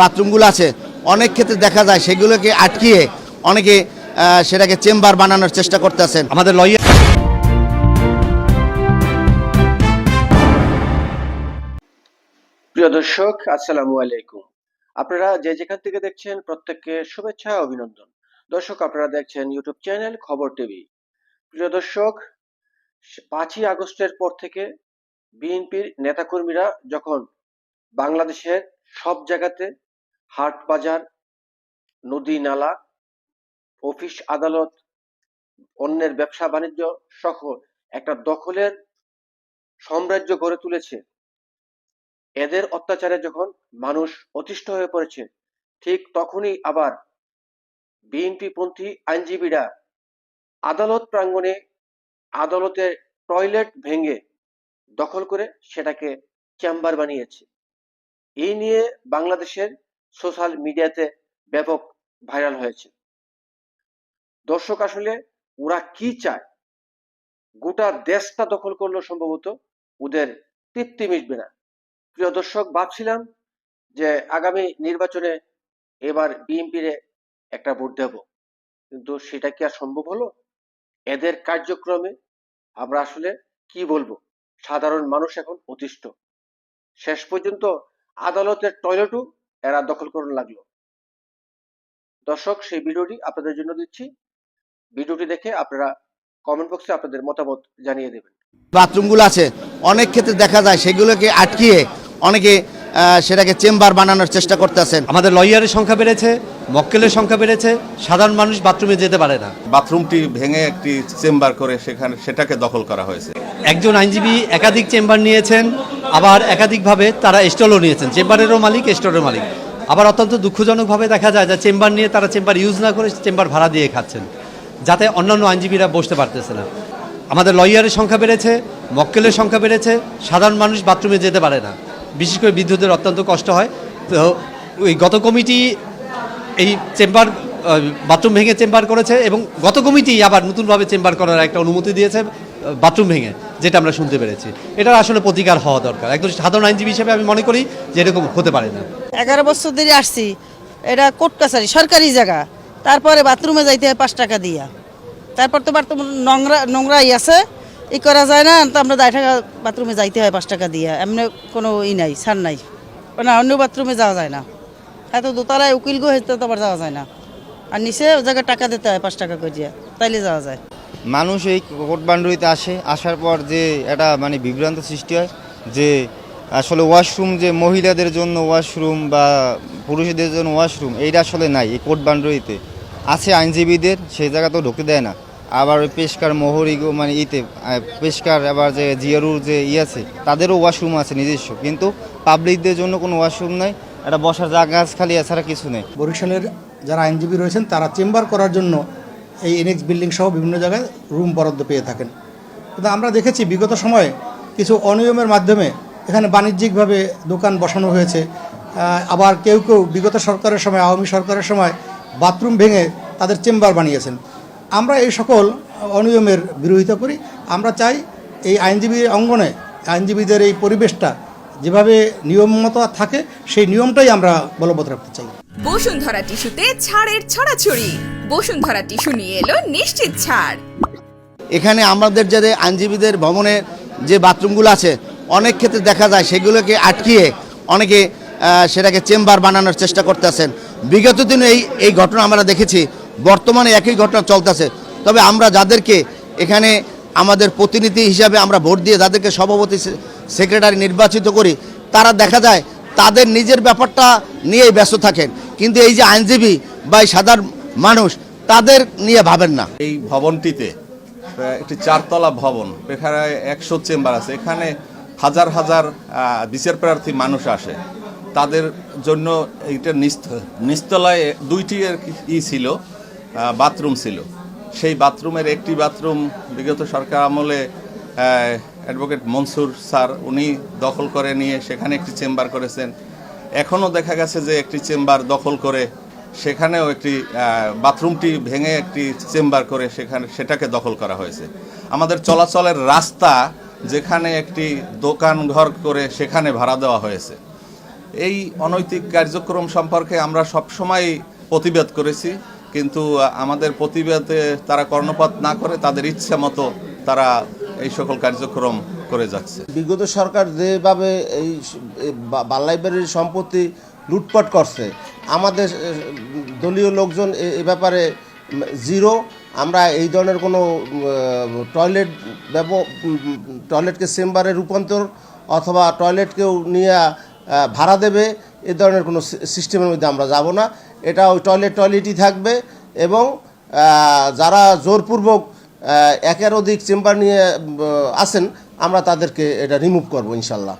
বাথরুমগুলো আছে অনেক ক্ষেত্রে দেখা যায় সেগুলোকে আটকিয়ে অনেকে সেটাকে চেম্বার বানানোর চেষ্টা করতেছেন। আমাদের লয়ার প্রিয় দর্শক আসসালামু আলাইকুম। আপনারা যে যেখান থেকে দেখছেন প্রত্যেককে শুভেচ্ছা অভিনন্দন। দর্শক আপনারা দেখছেন ইউটিউব চ্যানেল খবর টিভি। প্রিয় দর্শক পাঁচই আগস্টের পর থেকে বিএনপির নেতাকর্মীরা যখন বাংলাদেশের সব জায়গাতে হাট বাজার নদী নালা, অফিস আদালত, অন্যের ব্যবসা বাণিজ্য সহ একটা দখলের সাম্রাজ্য গড়ে তুলেছে। এদের অত্যাচারে যখন মানুষ অতিষ্ঠ হয়ে পড়েছে, ঠিক তখনই আবার বিএনপি পন্থী আইনজীবীরা আদালত প্রাঙ্গণে আদালতের টয়লেট ভেঙে দখল করে সেটাকে চেম্বার বানিয়েছে। এই নিয়ে বাংলাদেশের সোশ্যাল মিডিয়াতে ব্যাপক ভাইরাল হয়েছে। দর্শক আসলে ওরা কি চায়? গোটা দেশটা দখল করল সম্ভবত ওদের তৃপ্তি মিটবে না। প্রিয় দর্শক, ভাবছিলাম যে আগামী নির্বাচনে এবার বিএনপির একটা ভোট দেব। কিন্তু সেটা কি আর সম্ভব হলো? এদের কার্যক্রমে আমরা আসলে কি বলব? সাধারণ মানুষ এখন অতিষ্ঠ। শেষ পর্যন্ত আদালতের টয়লেটও এরা দখল করতে লাগল। দর্শক, সেই ভিডিওটি আপনাদের জন্য দিচ্ছি। ভিডিওটি দেখে আপনারা কমেন্ট বক্সে আপনাদের মতামত জানিয়ে দেবেন। বাথরুমগুলো আছে। অনেক ক্ষেত্রে দেখা যায় সেগুলোকে আটকিয়ে অনেকে সেটাকে চেম্বার বানানোর চেষ্টা করতেছেন। আমাদের লয়ারের সংখ্যা বেড়েছে মক্কেলের সংখ্যা বেড়েছে সাধারণ মানুষ বাথরুমে যেতে পারে না। বাথরুমটি ভেঙে একটি চেম্বার করে সেখানে সেটাকে দখল করা হয়েছে। একজন আইনজীবী একাধিক চেম্বার নিয়েছেন আবার একাধিকভাবে তারা স্টলও নিয়েছেন। চেম্বারেরও মালিক স্টলের মালিক। আবার অত্যন্ত দুঃখজনকভাবে দেখা যায় যে চেম্বার নিয়ে তারা চেম্বার ইউজ না করে চেম্বার ভাড়া দিয়ে খাচ্ছেন যাতে অন্যান্য আইনজীবীরা বসতে পারতেছে না। আমাদের লয়ারের সংখ্যা বেড়েছে মক্কেলের সংখ্যা বেড়েছে সাধারণ মানুষ বাথরুমে যেতে পারে না। বিশেষ করে বিদ্যুতের অত্যন্ত কষ্ট হয়। তো ওই গত কমিটি এই চেম্বার বাথরুম ভেঙে চেম্বার করেছে এবং গত কমিটি আবার নতুনভাবে চেম্বার করার একটা অনুমতি দিয়েছে বাথরুম ভেঙে, যেটা আমরা শুনতে পেরেছি। এটার আসলে প্রতিকার হওয়া দরকার। একজন সাধারণ আইনজীবী হিসেবে আমি মনে করি যে এরকম হতে পারে না। এগারো বছর ধরে আসছি। এটা কোর্ট কাছারি, সরকারি জায়গা। তারপরে বাথরুমে যাইতে হয় পাঁচ টাকা দিয়া। তারপর তো বাথরুম নোংরা, নোংরাই আছে। ই করা যায় না, তো আমরা দায় টাকা বাথরুমে যাইতে হয় পাঁচ টাকা দিয়ে। এমনি কোনো ই নাই, ছাড় নাই। না, অন্য বাথরুমে যাওয়া যায় না। এত দোতলায় উকিল গো হইতে তো আবার যাওয়া যায় না। আর নিচে ও জায়গায় টাকা দিতে হয় পাঁচ টাকা করিয়া তাইলে যাওয়া যায়। মানুষ এই কোটবান্ডুরিতে আসে, আসার পর যে একটা মানে বিভ্রান্ত সৃষ্টি হয়, যে আসলে ওয়াশরুম যে মহিলাদের জন্য ওয়াশরুম বা পুরুষদের জন্য ওয়াশরুম এইটা আসলে নাই এই কোটবান্ডুরিতে আছে আইনজীবীদের, সেই জায়গা তো ঢুকতে দেয় না। আবার ওই পেশকার মোহরি মানে ইতে পেশকার আবার যে জিয়ারুর যে ই আছে, তাদেরও ওয়াশরুম আছে নিজস্ব। কিন্তু পাবলিকদের জন্য কোনো ওয়াশরুম নাই, একটা বসার জায়গা খালি, এছাড়া কিছু নেই। বরিশালের যারা আইনজীবী রয়েছেন, তারা চেম্বার করার জন্য এই এনএক্স বিল্ডিং সহ বিভিন্ন জায়গায় রুম বরাদ্দ পেয়ে থাকেন। কিন্তু আমরা দেখেছি, বিগত সময়ে কিছু অনিয়মের মাধ্যমে এখানে বাণিজ্যিকভাবে দোকান বসানো হয়েছে। আবার কেউ কেউ বিগত সরকারের সময়, আওয়ামী সরকারের সময় বাথরুম ভেঙে তাদের চেম্বার বানিয়েছেন। আমরা এই সকল অনিয়মের বিরোধিতা করি। আমরা চাই এই আইনজীবী অঙ্গনে আইনজীবীদের এই পরিবেশটা যেভাবে নিয়ম মতো থাকে সেই নিয়মটাই আমরা বলবৎ রাখতে চাই। বসুন্ধরা টিস্যুতে ছাড়ের ছড়াছড়ি। বসুন্ধরা টিস্যু নিয়ে এলো নিশ্চিত ছাড়। এখানে আমাদের যে আইনজীবীদের ভবনের যে বাথরুমগুলো আছে অনেক ক্ষেত্রে দেখা যায় সেগুলোকে আটকিয়ে অনেকে সেটাকে চেম্বার বানানোর চেষ্টা করতেছেন। বিগত দিনে এই এই ঘটনা আমরা দেখেছি। বর্তমানে একই ঘটনা চলতেছে। তবে আমরা যাদেরকে এখানে আমাদের প্রতিনিধি হিসাবে আমরা ভোট দিয়ে যাদেরকে সভাপতি সেক্রেটারি নির্বাচিত করি, তারা দেখা যায় তাদের নিজের ব্যাপারটা নিয়েই ব্যস্ত থাকেন। কিন্তু এই যে আইনজীবী বা এই সাধারণ মানুষ, তাদের নিয়ে ভাবেন না। এই ভবনটিতে একটি চারতলা ভবন এখানে একশো চেম্বার আছে। এখানে হাজার হাজার বিচার প্রার্থী মানুষ আসে। তাদের জন্য এইটা নিস্ত- নিস্তলায় দুইটি ই ছিল। বাথরুম ছিল। সেই বাথরুমের একটি বাথরুম বিগত সরকার আমলে অ্যাডভোকেট মনসুর স্যার উনি দখল করে নিয়ে সেখানে একটি চেম্বার করেছেন। এখনও দেখা গেছে যে একটি চেম্বার দখল করে সেখানেও একটি বাথরুমটি ভেঙে একটি চেম্বার করে সেখানে সেটাকে দখল করা হয়েছে। আমাদের চলাচলের রাস্তা যেখানে একটি দোকান ঘর করে সেখানে ভাড়া দেওয়া হয়েছে। এই অনৈতিক কার্যক্রম সম্পর্কে আমরা সবসময় প্রতিবাদ করেছি। কিন্তু আমাদের প্রতিবাদে তারা কর্ণপাত না করে তাদের ইচ্ছা মতো তারা এই সকল কার্যক্রম করে যাচ্ছে। বিগত সরকার যেভাবে এই বাল লাইব্রেরির সম্পত্তি লুটপাট করছে, আমাদের দলীয় লোকজন এ ব্যাপারে জিরো আমরা এই ধরনের কোনো টয়লেট টয়লেটকে চেম্বারে রূপান্তর অথবা টয়লেটকেও নিয়ে ভাড়া দেবে, এ ধরনের কোনো সিস্টেমের মধ্যে আমরা যাব না। এটা ওই টয়লেট, টয়লেটই থাকবে এবং যারা জোরপূর্বক একের অধিক চেম্বার নিয়ে আসেন আমরা তাদেরকে এটা রিমুভ করব ইনশাল্লাহ।